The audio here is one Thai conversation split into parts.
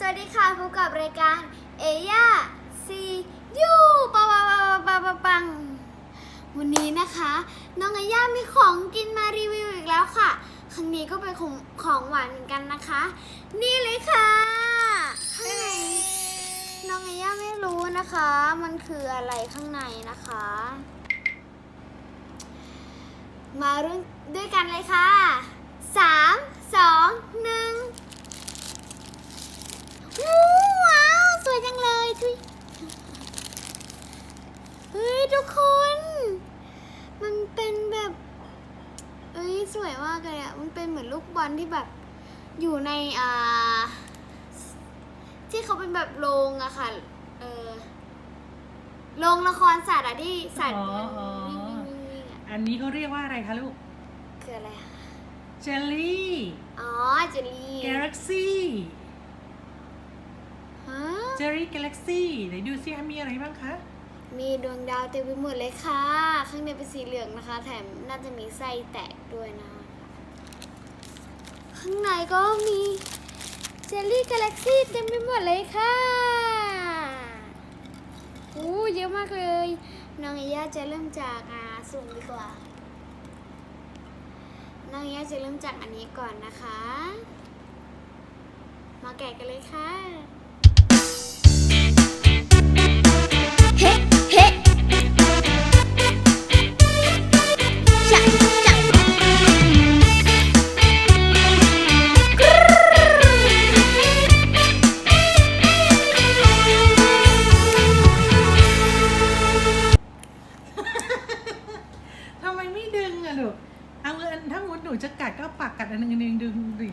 สวัสดีค่ะพบกับรายการเอย่าซียูปะปะปะปะปะปังวันนี้นะคะ น้องเอย่ามีของกินมารีวิวอีกแล้วค่ะ ครั้งนี้ก็เป็นของของหวานเหมือนกันนะคะ นี่เลยค่ะนน้องเอย่าไม่รู้นะคะ มันคืออะไรข้างในนะคะ มาเรื่องด้วยกันเลยค่ะสามสองหนึ่ง ว้าว สวยจังเลยทุยเฮ้ย ทุกคน มันเป็นแบบ เอ้ย สวยมากเลยอะ มันเป็นเหมือน ลูกบอลที่แบบอยู่ในอ่าที่เขาเป็นแบบโรงอะค่ะ เออโรงละครสัตว์อะที่สัตว์อ๋ออ๋อ วิ่งวิ่งวิ่งวิ่งอะอันนี้เขาเรียกว่าอะไรคะลูก คืออะไรอะเจลลี่อ๋อเจลลี่ กาแล็กซี่ฮะ เจลลี่กาแล็กซี่ไหนดูซิมีอะไรบ้างคะ มีดวงดาวเต็มไปหมดเลยค่ะ ข้างในเป็นสีเหลืองนะคะ แถมน่าจะมีไส้แตกด้วยนะคะ ข้างในก็มีเจลลี่กาแล็กซี่เต็มไปหมดเลยค่ะโอ้เยอะมากเลย น้องเอย่าจะเริ่มจากอ่าสุ่มดีกว่า น้องเอย่าจะเริ่มจากอันนี้ก่อนนะคะ มาแกะกันเลยค่ะ เฮ้ เฮ้ ไมไม่ดึงอะลูกเอาเงินถ้ามุดหนูจะกัดก็ปากกัดอันหนึงอันนึงดึงดิ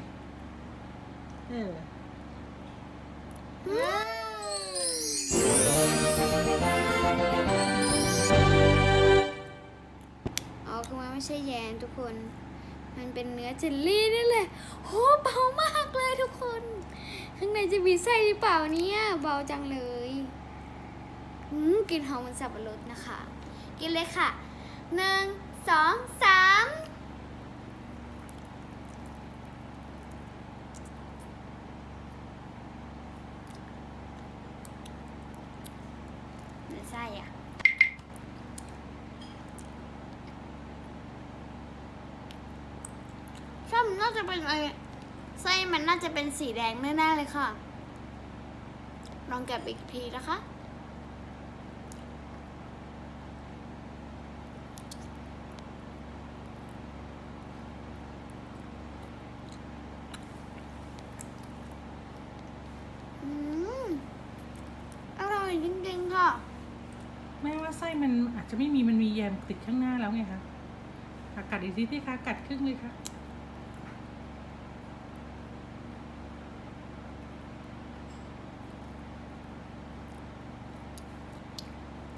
เอออ๋อคือมันไม่ใช่แยนทุกคน มันเป็นเนื้อเจลลี่นี่แหละโหเบามากเลยทุกคน ข้างในจะมีไส้หรือเปล่าเนี่ยเบาจังเลยอืมกินหอมเหมือนสับปะรดนะคะ กินเลยค่ะหนึ่ง สองสามเนื้อไส้อะช่มันน่าจะเป็นไอ้ไส้มันน่าจะเป็นสีแดงแน่ๆเลยค่ะ ลองแกะอีกทีนะคะ อืม อร่อยจริงๆค่ะ แม่ว่า ไส้มันอาจจะไม่มีมันมีแยมติดข้างหน้าแล้วไงคะอะกัดอีกทีที่คะกัดครึ่งเลยค่ะ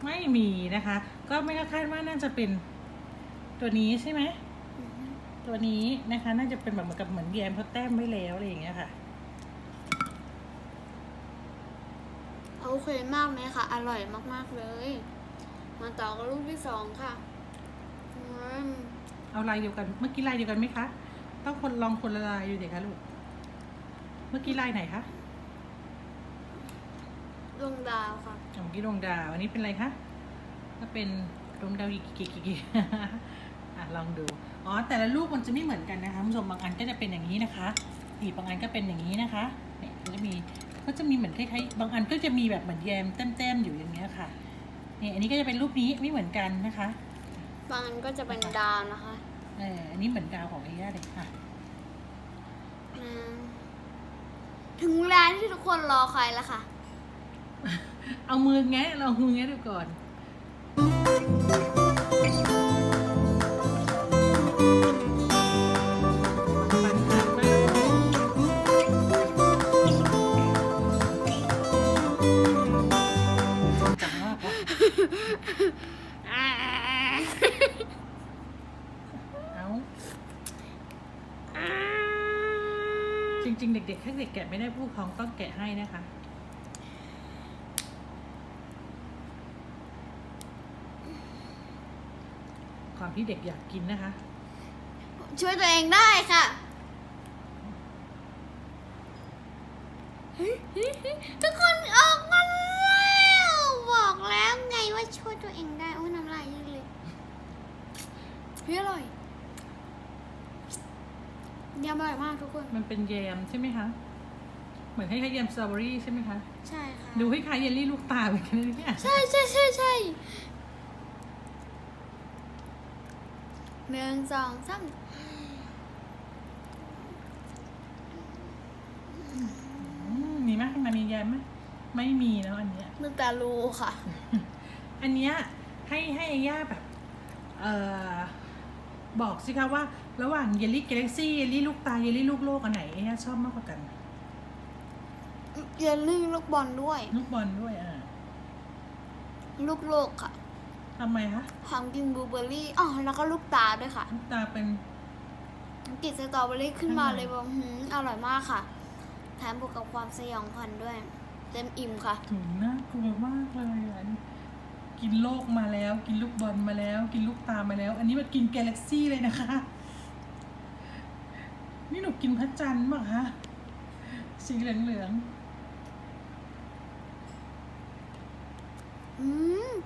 ไม่มีนะคะ ก็ไม่คาดว่าน่าจะเป็นตัวนี้ใช่ไหมตัวนี้นะคะ น่าจะเป็นแบบเหมือนกับเหมือนแยมเขาแต้มไว้แล้วอะไรอย่างเงี้ยค่ะโอเคมากไหมคะ อร่อยมาก ๆ เลย มาต่อกับลูกที่สองค่ะอืมเอาลายเดียวกัน เมื่อกี้ลายเดียวกันไหมคะ ต้องคนลองคนละลายดูเด็กคะลูก เมื่อกี้ลายไหนคะดวงดาวค่ะอะเมื่อกี้ดวงดาว อันนี้เป็นอะไรคะก็เป็นดวงดาวอีกกี่กี่กี่กี่อะลองดู อ๋อ แต่ละรูปมันจะไม่เหมือนกันนะคะคุณผู้ชมบางอันก็จะเป็นอย่างนี้นะคะอีกบางอันก็เป็นอย่างนี้นะคะเนี่ยมันจะมีก็จะมีเหมือนคล้ายๆบางอันก็จะมีแบบเหมือนแยมแต้มๆอยู่อย่างเงี้ยค่ะ นี่อันนี้ก็จะเป็นรูปนี้ไม่เหมือนกันนะคะบางอันก็จะเป็นดาวนะคะเอออันนี้เหมือนดาวของไอ้ย่าเลยค่ะ อืมถึงเวลาที่ทุกคนรอคอยแล้วค่ะ เอามือแงะลองมือแงะดูก่อน จริง ๆ เด็กๆถ้าเด็กแกะไม่ได้ผู้ปกครองต้องแกะให้นะคะความที่เด็กอยากกินนะคะ ช่วยตัวเองได้ค่ะเฮ้ยทุกคนออกมาแล้วบอกแล้วไงว่าช่วยตัวเองได้โอ้ยน้ำลายยืดเลยเฮ้ยอร่อย ยำอร่อยมากทุกคน มันเป็นแยมใช่ไหมคะ เหมือนให้คล้ายๆแยมสตรอเบอรี่ใช่ไหมคะ ใช่ค่ะ ดูให้คล้ายเยลลี่ลูกตาเหมือนกันนะเนี่ยใช่ใช่ใช่ใช่หนึ่งสองสามอืมมีไหมข้างในมีแยมไหมไม่มีแล้วอันเนี้ย มึงตาลูค่ะ อันเนี้ยให้ให้ไย่าแบบ เอ่อ บอกสิคะว่า ระหว่างเยลลี่กาแล็กซี่เยลลี่ลูกตาเยลลี่ลูกโลกอันไหนไย่าชอบมากกว่ากันเยลลี่ลูกบอลด้วย ลูกบอลด้วยอะลูกโลกค่ะทำไมคะหอมกินบลูเบอร์รี่อ๋อแล้วก็ลูกตาด้วยค่ะ ลูกตาเป็นกลินสตรอเบอรี่ขึ้นมาอร่อยเลยบอกหืมอร่อยมากค่ะแถมบวกกับความสยองขวัญด้วย เต็มอิ่มค่ะถึงน่ากลัวมากเลยอะกินโลกมาแล้ว กินลูกบอลมาแล้ว กินลูกตามาแล้ว อันนี้มากินกาแล็กซี่เลยนะคะ นี่หนูกินพระจันทร์ป่ะคะสีเหลืองอืมๆ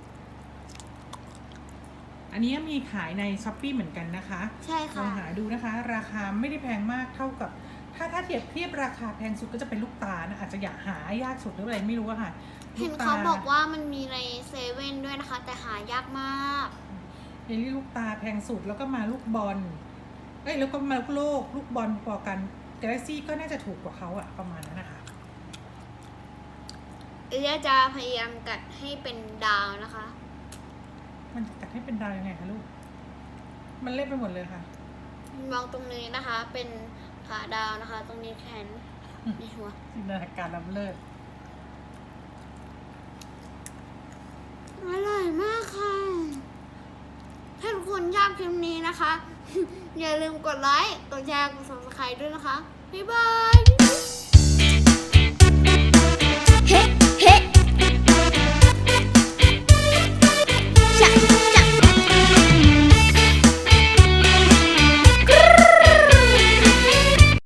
อันนี้มีขายในช้อปปีเหมือนกันนะคะใช่ลอค่ะ งหาดูนะคะ ราคาไม่ได้แพงมากเท่ากับ ถ้าถ้าเทียบเทียบราคาแพงสุดก็จะเป็นลูกตานะอาจจะอยากหายากสุดหรืออะไรไม่รู้อะค่ะเห็นลูตเขาบอกว่ามันมีในเซเว่นด้วยนะคะ แต่หายากมาก เยลลี่ลูกตาแพงสุดแล้วก็มาลูกบอล เอ้ยแล้วก็มาลูกโลกลูกบอลพอกันกาแล็กซี่ก็น่าจะถูกกว่าเขาอะประมาณนั้นนะคะเอยจะพยายามกัดให้เป็นดาวนะคะ มันจะกัดให้เป็นดาวยังไงคะลูก มันเล็กไปหมดเลยค่ะ มองตรงนี้นะคะ เป็นขาดาวนะคะ ตรงนี้แขนในหัวจินตนาการล้ำเลิศอร่อยมากค่ะ ถ้าทุกคนชอบคลิปนี้นะคะ อย่าลืมกดไลค์ กดแชร์ กด subscribe ด้วยนะคะ บ๊ายบาย